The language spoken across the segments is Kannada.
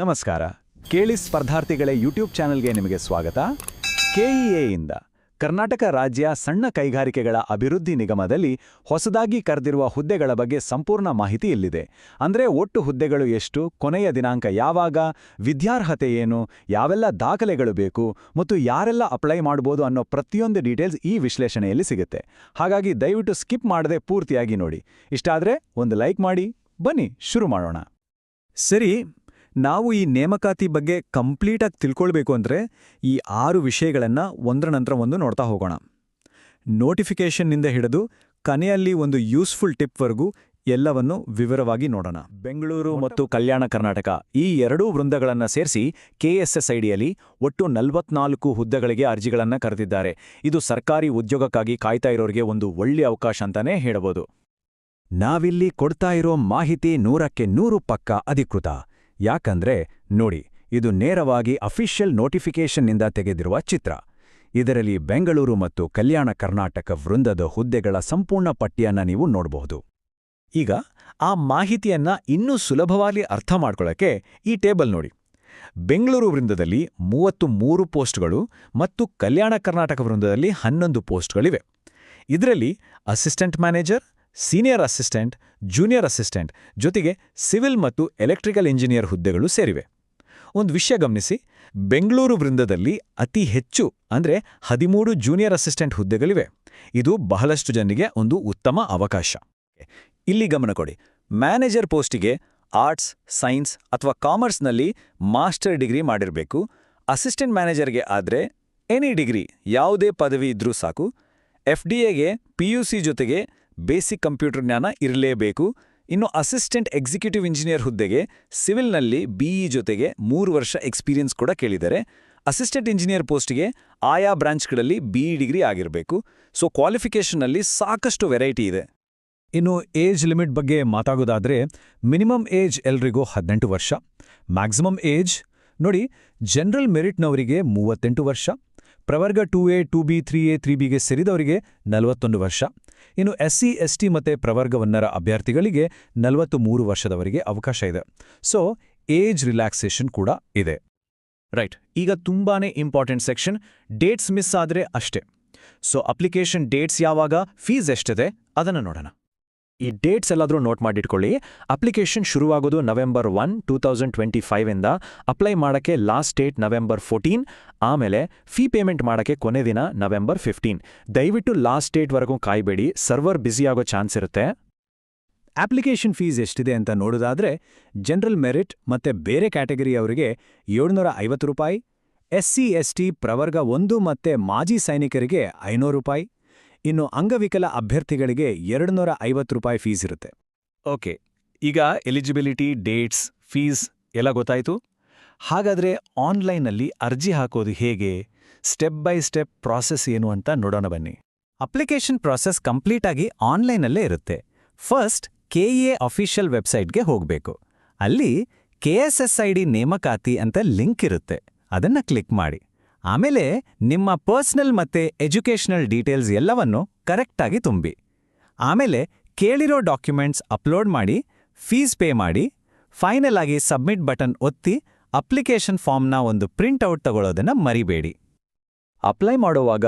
ನಮಸ್ಕಾರ. ಕೇಳಿ ಸ್ಪರ್ಧಾರ್ಥಿಗಳೇ ಯೂಟ್ಯೂಬ್ ಚಾನೆಲ್ಗೆ ನಿಮಗೆ ಸ್ವಾಗತ. ಕೆಇಎಯಿಂದ ಕರ್ನಾಟಕ ರಾಜ್ಯ ಸಣ್ಣ ಕೈಗಾರಿಕೆಗಳ ಅಭಿವೃದ್ಧಿ ನಿಗಮದಲ್ಲಿ ಹೊಸದಾಗಿ ಕರೆದಿರುವ ಹುದ್ದೆಗಳ ಬಗ್ಗೆ ಸಂಪೂರ್ಣ ಮಾಹಿತಿ ಇಲ್ಲಿದೆ. ಅಂದ್ರೆ ಒಟ್ಟು ಹುದ್ದೆಗಳು ಎಷ್ಟು, ಕೊನೆಯ ದಿನಾಂಕ ಯಾವಾಗ, ವಿದ್ಯಾರ್ಹತೆ ಏನು, ಯಾವೆಲ್ಲ ದಾಖಲೆಗಳು ಬೇಕು, ಮತ್ತು ಯಾರೆಲ್ಲ ಅಪ್ಲೈ ಮಾಡ್ಬೋದು ಅನ್ನೋ ಪ್ರತಿಯೊಂದು ಡೀಟೇಲ್ಸ್ ಈ ವಿಶ್ಲೇಷಣೆಯಲ್ಲಿ ಸಿಗುತ್ತೆ. ಹಾಗಾಗಿ ದಯವಿಟ್ಟು ಸ್ಕಿಪ್ ಮಾಡದೆ ಪೂರ್ತಿಯಾಗಿ ನೋಡಿ. ಇಷ್ಟಾದರೆ ಒಂದು ಲೈಕ್ ಮಾಡಿ, ಬನ್ನಿ, ಶುರು ಮಾಡೋಣ. ಸರಿ ನಾವು ಈ ನೇಮಕಾತಿ ಬಗ್ಗೆ ಕಂಪ್ಲೀಟಾಗಿ ತಿಳ್ಕೊಳ್ಬೇಕು ಅಂದರೆ ಈ ಆರು ವಿಷಯಗಳನ್ನು ಒಂದರ ನಂತರ ಒಂದು ನೋಡ್ತಾ ಹೋಗೋಣ. ನೋಟಿಫಿಕೇಷನ್ನಿಂದ ಹಿಡಿದು ಕೊನೆಯಲ್ಲಿ ಒಂದು ಯೂಸ್ಫುಲ್ ಟಿಪ್ವರೆಗೂ ಎಲ್ಲವನ್ನು ವಿವರವಾಗಿ ನೋಡೋಣ. ಬೆಂಗಳೂರು ಮತ್ತು ಕಲ್ಯಾಣ ಕರ್ನಾಟಕ ಈ ಎರಡೂ ವೃಂದಗಳನ್ನು ಸೇರಿಸಿ ಕೆಎಸ್ಎಸ್ ಐಡಿಯಲ್ಲಿ ಒಟ್ಟು ನಲವತ್ನಾಲ್ಕು ಹುದ್ದೆಗಳಿಗೆ ಅರ್ಜಿಗಳನ್ನು ಕರೆದಿದ್ದಾರೆ. ಇದು ಸರ್ಕಾರಿ ಉದ್ಯೋಗಕ್ಕಾಗಿ ಕಾಯ್ತಾ ಇರೋರಿಗೆ ಒಂದು ಒಳ್ಳೆಯ ಅವಕಾಶ ಅಂತಾನೇ ಹೇಳಬಹುದು. ನಾವಿಲ್ಲಿ ಕೊಡ್ತಾ ಇರೋ ಮಾಹಿತಿ ನೂರಕ್ಕೆ ನೂರು ಪಕ್ಕ ಅಧಿಕೃತ. ಯಾಕಂದ್ರೆ, ನೋಡಿ, ಇದು ನೇರವಾಗಿ ಅಫಿಷಿಯಲ್ ನೋಟಿಫಿಕೇಷನ್ನಿಂದ ತೆಗೆದಿರುವ ಚಿತ್ರ. ಇದರಲ್ಲಿ ಬೆಂಗಳೂರು ಮತ್ತು ಕಲ್ಯಾಣ ಕರ್ನಾಟಕ ವೃಂದದ ಹುದ್ದೆಗಳ ಸಂಪೂರ್ಣ ಪಟ್ಟಿಯನ್ನ ನೀವು ನೋಡಬಹುದು. ಈಗ, ಆ ಮಾಹಿತಿಯನ್ನ ಇನ್ನೂ ಸುಲಭವಾಗಿ ಅರ್ಥ ಮಾಡ್ಕೊಳ್ಳೋಕ್ಕೆ ಈ ಟೇಬಲ್ ನೋಡಿ. ಬೆಂಗಳೂರು ವೃಂದದಲ್ಲಿ ಮೂವತ್ತು ಮೂರು ಪೋಸ್ಟ್ಗಳು ಮತ್ತು ಕಲ್ಯಾಣ ಕರ್ನಾಟಕ ವೃಂದದಲ್ಲಿ ಹನ್ನೊಂದು ಪೋಸ್ಟ್ಗಳಿವೆ. ಇದರಲ್ಲಿ assistant manager, senior assistant junior assistant ಜೊತೆಗೆ ಸಿವಿಲ್ ಮತ್ತು ಎಲೆಕ್ಟ್ರಿಕಲ್ ಇಂಜಿನಿಯರ್ ಹುದ್ದೆಗಳು ಸೇರಿವೆ. ಒಂದು ವಿಷಯ ಗಮನಿಸಿ, ಬೆಂಗಳೂರು ವೃಂದದಲ್ಲಿ ಅತಿ ಹೆಚ್ಚು ಅಂದ್ರೆ ಹದಿಮೂರು ಜೂನಿಯರ್ ಅಸಿಸ್ಟೆಂಟ್ ಹುದ್ದೆಗಳಿವೆ. ಇದು ಬಹಳಷ್ಟು ಜನರಿಗೆ ಒಂದು ಉತ್ತಮ ಅವಕಾಶ. ಇಲ್ಲಿ ಗಮನ ಕೊಡಿ. ಮ್ಯಾನೇಜರ್ ಪೋಸ್ಟಿಗೆ ಆರ್ಟ್ಸ್, ಸೈನ್ಸ್ ಅಥವಾ ಕಾಮರ್ಸ್ನಲ್ಲಿ ಮಾಸ್ಟರ್ ಡಿಗ್ರಿ ಮಾಡಿರಬೇಕು. ಅಸಿಸ್ಟೆಂಟ್ ಮ್ಯಾನೇಜರ್ಗೆ ಆದರೆ ಎನಿ ಡಿಗ್ರಿ, ಯಾವುದೇ ಪದವಿ ಇದ್ರೂ ಸಾಕು. ಎಫ್ ಡಿ ಎಗೆ ಪಿ ಯು ಸಿ ಜೊತೆಗೆ ಬೇಸಿಕ್ ಕಂಪ್ಯೂಟರ್ ಜ್ಞಾನ ಇರಲೇಬೇಕು. ಇನ್ನು ಅಸಿಸ್ಟೆಂಟ್ ಎಕ್ಸಿಕ್ಯೂಟಿವ್ ಇಂಜಿನಿಯರ್ ಹುದ್ದೆಗೆ ಸಿವಿಲ್ನಲ್ಲಿ ಬಿಇ ಜೊತೆಗೆ ಮೂರು ವರ್ಷ ಎಕ್ಸ್ಪೀರಿಯನ್ಸ್ ಕೂಡ ಕೇಳಿದ್ದಾರೆ. ಅಸಿಸ್ಟೆಂಟ್ ಇಂಜಿನಿಯರ್ ಪೋಸ್ಟ್ಗೆ ಆಯಾ ಬ್ರಾಂಚ್ಗಳಲ್ಲಿ ಬಿಇ ಡಿಗ್ರಿ ಆಗಿರಬೇಕು. ಸೊ ಕ್ವಾಲಿಫಿಕೇಷನ್ನಲ್ಲಿ ಸಾಕಷ್ಟು ವೆರೈಟಿ ಇದೆ. ಇನ್ನು ಏಜ್ ಲಿಮಿಟ್ ಬಗ್ಗೆ ಮಾತಾಗೋದಾದರೆ, ಮಿನಿಮಮ್ ಏಜ್ ಎಲ್ರಿಗೂ ಹದಿನೆಂಟು ವರ್ಷ, ಮ್ಯಾಕ್ಸಿಮಮ್ ಏಜ್ ನೋಡಿ, ಜನರಲ್ ಮೆರಿಟ್ನವರಿಗೆ ಮೂವತ್ತೆಂಟು ವರ್ಷ ಪ್ರವರ್ಗ two A two B three A three ಬಿಗೆ ಸೇರಿದವರಿಗೆ ನಲವತ್ತೊಂದು ವರ್ಷ. ಇನ್ನು ಎಸ್ಸಿ, ಎಸ್ಟಿ ಮತ್ತೆ ಪ್ರವರ್ಗವನ್ನರ ಅಭ್ಯರ್ಥಿಗಳಿಗೆ ನಲವತ್ತು ಮೂರು ವರ್ಷದವರೆಗೆ ಅವಕಾಶ ಇದೆ. ಸೊ ಏಜ್ ರಿಲ್ಯಾಕ್ಸೇಷನ್ ಕೂಡ ಇದೆ. ರೈಟ್ ಈಗ ತುಂಬಾನೇ ಇಂಪಾರ್ಟೆಂಟ್ ಸೆಕ್ಷನ್ ಡೇಟ್ಸ್ ಮಿಸ್ ಆದರೆ ಅಷ್ಟೇ. ಸೊ ಅಪ್ಲಿಕೇಶನ್ ಡೇಟ್ಸ್ ಯಾವಾಗ? ಫೀಸ್ ಎಷ್ಟಿದೆ? ಅದನ್ನು ನೋಡೋಣ. ಈ ಡೇಟ್ಸ್ ಎಲ್ಲಾದರೂ ನೋಟ್ ಮಾಡಿಟ್ಕೊಳ್ಳಿ. Application ಶುರುವಾಗೋದು November one two thousand twenty ಫೈವಿಂದ apply ಮಾಡೋಕ್ಕೆ ಲಾಸ್ಟ್ ಡೇಟ್ ನವೆಂಬರ್ ಫೋರ್ಟೀನ್ ಆಮೇಲೆ ಫೀ ಪೇಮೆಂಟ್ ಮಾಡೋಕ್ಕೆ ಕೊನೆ ದಿನ ನವೆಂಬರ್ ಫಿಫ್ಟೀನ್ ದಯವಿಟ್ಟು ಲಾಸ್ಟ್ ಡೇಟ್ವರೆಗೂ ಕಾಯಬೇಡಿ ಸರ್ವರ್ ಬ್ಯುಸಿಯಾಗೋ ಚಾನ್ಸ್ ಇರುತ್ತೆ. ಅಪ್ಲಿಕೇಶನ್ ಫೀಸ್ ಎಷ್ಟಿದೆ ಅಂತ ನೋಡೋದಾದರೆ ಜನರಲ್ ಮೆರಿಟ್ ಮತ್ತೆ ಬೇರೆ ಕ್ಯಾಟಗರಿಯವರಿಗೆ ಏಳ್ನೂರ ಐವತ್ತು ರೂಪಾಯಿ ಎಸ್ಸಿ ಎಸ್ಟಿ ಪ್ರವರ್ಗ ಒಂದು ಮತ್ತೆ ಮಾಜಿ ಸೈನಿಕರಿಗೆ ಐನೂರು ರೂಪಾಯಿ. ಇನ್ನು ಅಂಗವಿಕಲ ಅಭ್ಯರ್ಥಿಗಳಿಗೆ ಎರಡುನೂರ ಐವತ್ತು ರೂಪಾಯಿ ಫೀಸ್ ಇರುತ್ತೆ. ಓಕೆ, ಈಗ ಎಲಿಜಿಬಿಲಿಟಿ ಡೇಟ್ಸ್ ಫೀಸ್ ಎಲ್ಲ ಗೊತ್ತಾಯ್ತು? ಹಾಗಾದ್ರೆ ಆನ್ಲೈನಲ್ಲಿ ಅರ್ಜಿ ಹಾಕೋದು ಹೇಗೆ? ಸ್ಟೆಪ್ ಬೈ ಸ್ಟೆಪ್ ಪ್ರಾಸೆಸ್ ಏನು ಅಂತ ನೋಡೋಣ ಬನ್ನಿ. ಅಪ್ಲಿಕೇಶನ್ ಪ್ರಾಸೆಸ್ ಕಂಪ್ಲೀಟಾಗಿ ಆನ್ಲೈನಲ್ಲೇ ಇರುತ್ತೆ. ಫಸ್ಟ್ ಕೆ ಎ ಅಫಿಷಿಯಲ್ ವೆಬ್ಸೈಟ್ಗೆ ಹೋಗಬೇಕು. ಅಲ್ಲಿ K S S I D ನೇಮಕಾತಿ ಅಂತ ಲಿಂಕ್ ಇರುತ್ತೆ. ಅದನ್ನ ಕ್ಲಿಕ್ ಮಾಡಿ. ಆಮೇಲೆ ನಿಮ್ಮ ಪರ್ಸನಲ್ ಮತ್ತೆ ಎಜುಕೇಷನಲ್ ಡೀಟೇಲ್ಸ್ ಎಲ್ಲವನ್ನು ಕರೆಕ್ಟಾಗಿ ತುಂಬಿ. ಆಮೇಲೆ ಕೇಳಿರೋ ಡಾಕ್ಯುಮೆಂಟ್ಸ್ ಅಪ್ಲೋಡ್ ಮಾಡಿ, ಫೀಸ್ ಪೇ ಮಾಡಿ, ಫೈನಲ್ ಆಗಿ ಸಬ್ಮಿಟ್ ಬಟನ್ ಒತ್ತಿ ಅಪ್ಲಿಕೇಶನ್ ಫಾರ್ಮ್ನ ಒಂದು ಪ್ರಿಂಟ್ಔಟ್ ತಗೊಳ್ಳೋದನ್ನ ಮರಿಬೇಡಿ. ಅಪ್ಲೈ ಮಾಡುವಾಗ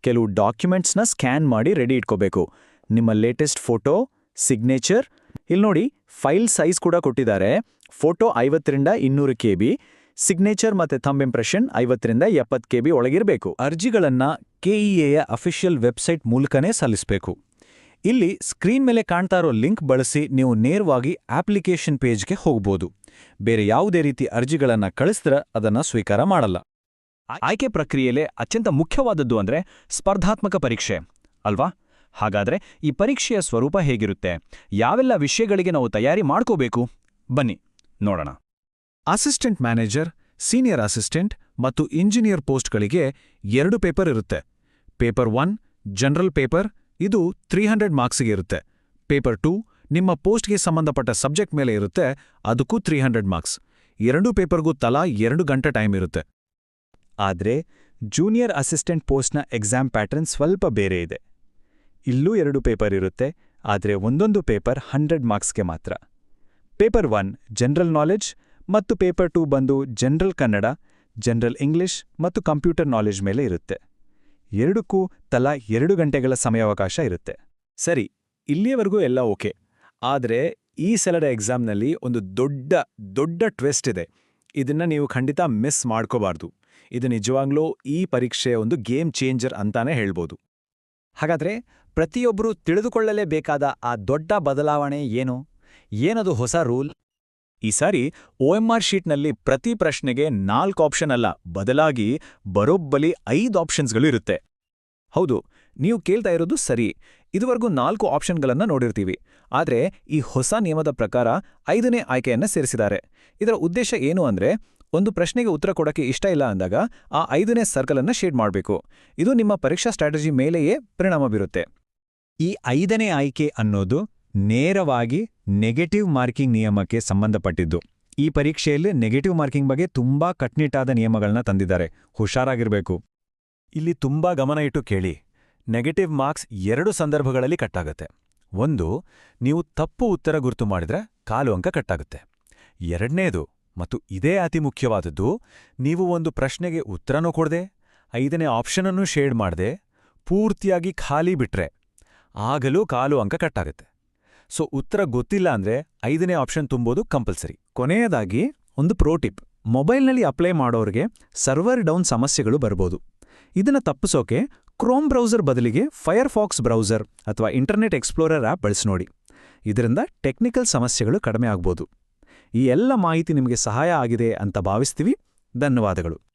ಕೆಲವು ಡಾಕ್ಯುಮೆಂಟ್ಸ್ನ ಸ್ಕ್ಯಾನ್ ಮಾಡಿ ರೆಡಿ ಇಟ್ಕೋಬೇಕು. ನಿಮ್ಮ ಲೇಟೆಸ್ಟ್ ಫೋಟೋ, ಸಿಗ್ನೇಚರ್ ಇಲ್ಲಿ ನೋಡಿ ಫೈಲ್ ಸೈಜ್ ಕೂಡ ಕೊಟ್ಟಿದ್ದಾರೆ. ಫೋಟೋ ಐವತ್ತರಿಂದ ಇನ್ನೂರು ಕೆ ಬಿ ಸಿಗ್ನೇಚರ್ ಮತ್ತೆ ಥಂಬ್ ಇಂಪ್ರೆಷನ್ ಐವತ್ತರಿಂದ ಎಪ್ಪತ್ತು ಕೆ ಬಿ ಒಳಗಿರಬೇಕು. ಅರ್ಜಿಗಳನ್ನ ಕೆಇಎಯ ಅಫಿಷಿಯಲ್ ವೆಬ್ಸೈಟ್ ಮೂಲಕನೇ ಸಲ್ಲಿಸಬೇಕು. ಇಲ್ಲಿ ಸ್ಕ್ರೀನ್ ಮೇಲೆ ಕಾಣ್ತಾ ಇರೋ ಲಿಂಕ್ ಬಳಸಿ ನೀವು ನೇರವಾಗಿ ಅಪ್ಲಿಕೇಶನ್ ಪೇಜ್ಗೆ ಹೋಗ್ಬೋದು. ಬೇರೆ ಯಾವುದೇ ರೀತಿ ಅರ್ಜಿಗಳನ್ನು ಕಳಿಸಿದ್ರೆ ಅದನ್ನ ಸ್ವೀಕಾರ ಮಾಡಲ್ಲ. ಆಯ್ಕೆ ಪ್ರಕ್ರಿಯೆಯಲ್ಲಿ ಅತ್ಯಂತ ಮುಖ್ಯವಾದದ್ದು ಅಂದ್ರೆ ಸ್ಪರ್ಧಾತ್ಮಕ ಪರೀಕ್ಷೆ, ಅಲ್ವಾ? ಹಾಗಾದ್ರೆ ಈ ಪರೀಕ್ಷೆಯ ಸ್ವರೂಪ ಹೇಗಿರುತ್ತೆ? ಯಾವೆಲ್ಲ ವಿಷಯಗಳಿಗೆ ನಾವು ತಯಾರಿ ಮಾಡ್ಕೋಬೇಕು? ಬನ್ನಿ, ನೋಡೋಣ. ಅಸಿಸ್ಟೆಂಟ್ ಮ್ಯಾನೇಜರ್, ಸೀನಿಯರ್ ಅಸಿಸ್ಟೆಂಟ್ ಮತ್ತು ಇಂಜಿನಿಯರ್ ಪೋಸ್ಟ್ಗಳಿಗೆ ಎರಡು ಪೇಪರ್ ಇರುತ್ತೆ. ಪೇಪರ್ ಒನ್, ಜನರಲ್ ಪೇಪರ್, ಇದು ತ್ರೀ ಹಂಡ್ರೆಡ್ ಮಾರ್ಕ್ಸ್ಗೆ ಇರುತ್ತೆ. ಪೇಪರ್ ಟೂ, ನಿಮ್ಮ ಪೋಸ್ಟ್ಗೆ ಸಂಬಂಧಪಟ್ಟ ಸಬ್ಜೆಕ್ಟ್ ಮೇಲೆ ಇರುತ್ತೆ, ಅದಕ್ಕೂ ತ್ರೀ ಹಂಡ್ರೆಡ್ ಮಾರ್ಕ್ಸ್. ಎರಡೂ ಪೇಪರ್ಗೂ ತಲಾ ಎರಡು ಗಂಟೆ ಟೈಮ್ ಇರುತ್ತೆ. ಆದ್ರೆ, ಜೂನಿಯರ್ ಅಸಿಸ್ಟೆಂಟ್ ಪೋಸ್ಟ್ನ ಎಕ್ಸಾಮ್ ಪ್ಯಾಟರ್ನ್ ಸ್ವಲ್ಪ ಬೇರೆ ಇದೆ. ಇಲ್ಲೂ ಎರಡು ಪೇಪರ್ ಇರುತ್ತೆ, ಆದರೆ ಒಂದೊಂದು ಪೇಪರ್ ಹಂಡ್ರೆಡ್ ಮಾರ್ಕ್ಸ್ಗೆ ಮಾತ್ರ. ಪೇಪರ್ ಒನ್, ಜನರಲ್ ನಾಲೆಡ್ಜ್ ಮತ್ತು ಪೇಪರ್ ಟೂ ಬಂದು ಜನರಲ್ ಕನ್ನಡ, ಜನರಲ್ ಇಂಗ್ಲಿಷ್ ಮತ್ತು ಕಂಪ್ಯೂಟರ್ ನಾಲೆಜ್ ಮೇಲೆ ಇರುತ್ತೆ. ಎರಡಕ್ಕೂ ತಲಾ ಎರಡು ಗಂಟೆಗಳ ಸಮಯಾವಕಾಶ ಇರುತ್ತೆ. ಸರಿ, ಇಲ್ಲಿಯವರೆಗೂ ಎಲ್ಲ ಓಕೆ. ಆದರೆ ಈ ಸಲದ ಎಕ್ಸಾಮ್ನಲ್ಲಿ ಒಂದು ದೊಡ್ಡ ದೊಡ್ಡ ಟ್ವಿಸ್ಟ್ ಇದೆ. ಇದನ್ನ ನೀವು ಖಂಡಿತ ಮಿಸ್ ಮಾಡ್ಕೋಬಾರ್ದು. ಇದು ನಿಜವಾಗ್ಲೂ ಈ ಪರೀಕ್ಷೆಯ ಒಂದು ಗೇಮ್ ಚೇಂಜರ್ ಅಂತಾನೆ ಹೇಳ್ಬೋದು. ಹಾಗಾದ್ರೆ ಪ್ರತಿಯೊಬ್ಬರೂ ತಿಳಿದುಕೊಳ್ಳಲೇಬೇಕಾದ ಆ ದೊಡ್ಡ ಬದಲಾವಣೆ ಏನು? ಏನದು ಹೊಸ ರೂಲ್? ಈ ಸಾರಿ ಒ ಎಂ ಆರ್ ಶೀಟ್ನಲ್ಲಿ ಪ್ರತಿ ಪ್ರಶ್ನೆಗೆ ನಾಲ್ಕು ಆಪ್ಷನ್ ಅಲ್ಲ, ಬದಲಾಗಿ ಬರೋಬ್ಬಲಿ ಐದು ಆಪ್ಷನ್ಸ್ಗಳು ಇರುತ್ತೆ. ಹೌದು, ನೀವು ಕೇಳ್ತಾ ಇರೋದು ಸರಿ. ಇದುವರೆಗೂ ನಾಲ್ಕು ಆಪ್ಷನ್ಗಳನ್ನು ನೋಡಿರ್ತೀವಿ. ಆದರೆ ಈ ಹೊಸ ನಿಯಮದ ಪ್ರಕಾರ ಐದನೇ ಆಯ್ಕೆಯನ್ನು ಸೇರಿಸಿದ್ದಾರೆ. ಇದರ ಉದ್ದೇಶ ಏನು ಅಂದ್ರೆ, ಒಂದು ಪ್ರಶ್ನೆಗೆ ಉತ್ತರ ಕೊಡಕ್ಕೆ ಇಷ್ಟ ಇಲ್ಲ ಅಂದಾಗ ಆ ಐದನೇ ಸರ್ಕಲ್ ಅನ್ನ ಶೇಡ್ ಮಾಡಬೇಕು. ಇದು ನಿಮ್ಮ ಪರೀಕ್ಷಾ ಸ್ಟ್ರಾಟಜಿ ಮೇಲೆಯೇ ಪರಿಣಾಮ ಬೀರುತ್ತೆ. ಈ ಐದನೇ ಆಯ್ಕೆ ಅನ್ನೋದು ನೇರವಾಗಿ ನೆಗೆಟಿವ್ ಮಾರ್ಕಿಂಗ್ ನಿಯಮಕ್ಕೆ ಸಂಬಂಧಪಟ್ಟಿದ್ದು. ಈ ಪರೀಕ್ಷೆಯಲ್ಲಿ ನೆಗೆಟಿವ್ ಮಾರ್ಕಿಂಗ್ ಬಗ್ಗೆ ತುಂಬಾ ಕಟ್ನಿಟ್ಟಾದ ನಿಯಮಗಳನ್ನ ತಂದಿದ್ದಾರೆ. ಹುಷಾರಾಗಿರ್ಬೇಕು. ಇಲ್ಲಿ ತುಂಬಾ ಗಮನ ಇಟ್ಟು ಕೇಳಿ. ನೆಗೆಟಿವ್ ಮಾರ್ಕ್ಸ್ ಎರಡು ಸಂದರ್ಭಗಳಲ್ಲಿ ಕಟ್ಟಾಗುತ್ತೆ. ಒಂದು, ನೀವು ತಪ್ಪು ಉತ್ತರ ಗುರುತು ಮಾಡಿದ್ರೆ ಕಾಲು ಅಂಕ ಕಟ್ಟಾಗುತ್ತೆ. ಎರಡನೇದು, ಮತ್ತು ಇದೇ ಅತಿ ಮುಖ್ಯವಾದದ್ದು, ನೀವು ಒಂದು ಪ್ರಶ್ನೆಗೆ ಉತ್ತರನೂ ಕೊಡದೆ, ಐದನೇ ಆಪ್ಷನನ್ನು ಶೇಡ್ ಮಾಡದೆ, ಪೂರ್ತಿಯಾಗಿ ಖಾಲಿ ಬಿಟ್ರೆ, ಆಗಲೂ ಕಾಲು ಅಂಕ ಕಟ್ಟಾಗುತ್ತೆ. ಸೊ ಉತ್ತರ ಗೊತ್ತಿಲ್ಲ ಅಂದ್ರೆ ಐದನೇ ಆಪ್ಷನ್ ತುಂಬೋದು ಕಂಪಲ್ಸರಿ ಕೊನೆಯದಾಗಿ ಒಂದು ಪ್ರೋಟಿಪ್ ಮೊಬೈಲ್ನಲ್ಲಿ ಅಪ್ಲೈ ಮಾಡೋರಿಗೆ ಸರ್ವರ್ ಡೌನ್ ಸಮಸ್ಯೆಗಳು ಬರ್ಬೋದು. ಇದನ್ನ ತಪ್ಪಿಸೋಕೆ ಕ್ರೋಮ್ ಬ್ರೌಸರ್ ಬದಲಿಗೆ ಫೈರ್ಫಾಕ್ಸ್ ಬ್ರೌಸರ್ ಅಥವಾ ಇಂಟರ್ನೆಟ್ ಎಕ್ಸ್ಪ್ಲೋರರ್ ಆಪ್ ಬಳಸಿ ನೋಡಿ. ಇದರಿಂದ ಟೆಕ್ನಿಕಲ್ ಸಮಸ್ಯೆಗಳು ಕಡಿಮೆ ಆಗ್ಬೋದು. ಈ ಎಲ್ಲ ಮಾಹಿತಿ ನಿಮಗೆ ಸಹಾಯ ಆಗಿದೆ ಅಂತ ಭಾವಿಸ್ತೀವಿ. ಧನ್ಯವಾದಗಳು.